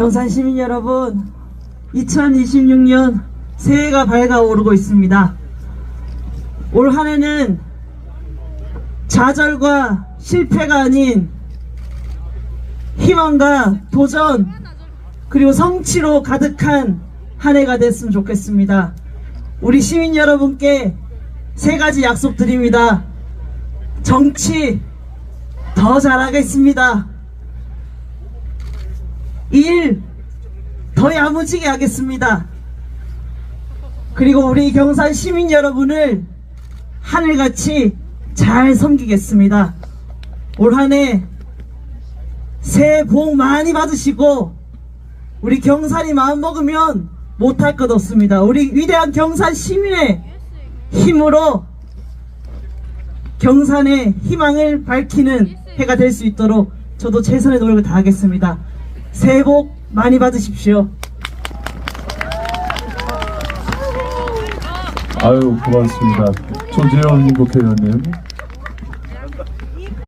경산 시민 여러분, 2026년 새해가 밝아오르고 있습니다. 올 한 해는 좌절과 실패가 아닌 희망과 도전 그리고 성취로 가득한 한 해가 됐으면 좋겠습니다. 우리 시민 여러분께 세 가지 약속드립니다. 정치 더 잘하겠습니다. 일 더 야무지게 하겠습니다. 그리고 우리 경산 시민 여러분을 하늘같이 잘 섬기겠습니다. 올 한해 새해 복 많이 받으시고 우리 경산이 마음먹으면 못할 것 없습니다. 우리 위대한 경산 시민의 힘으로 경산의 희망을 밝히는 해가 될 수 있도록 저도 최선의 노력을 다하겠습니다. 새해 복 많이 받으십시오. 아유 고맙습니다. 조재현 국회의원님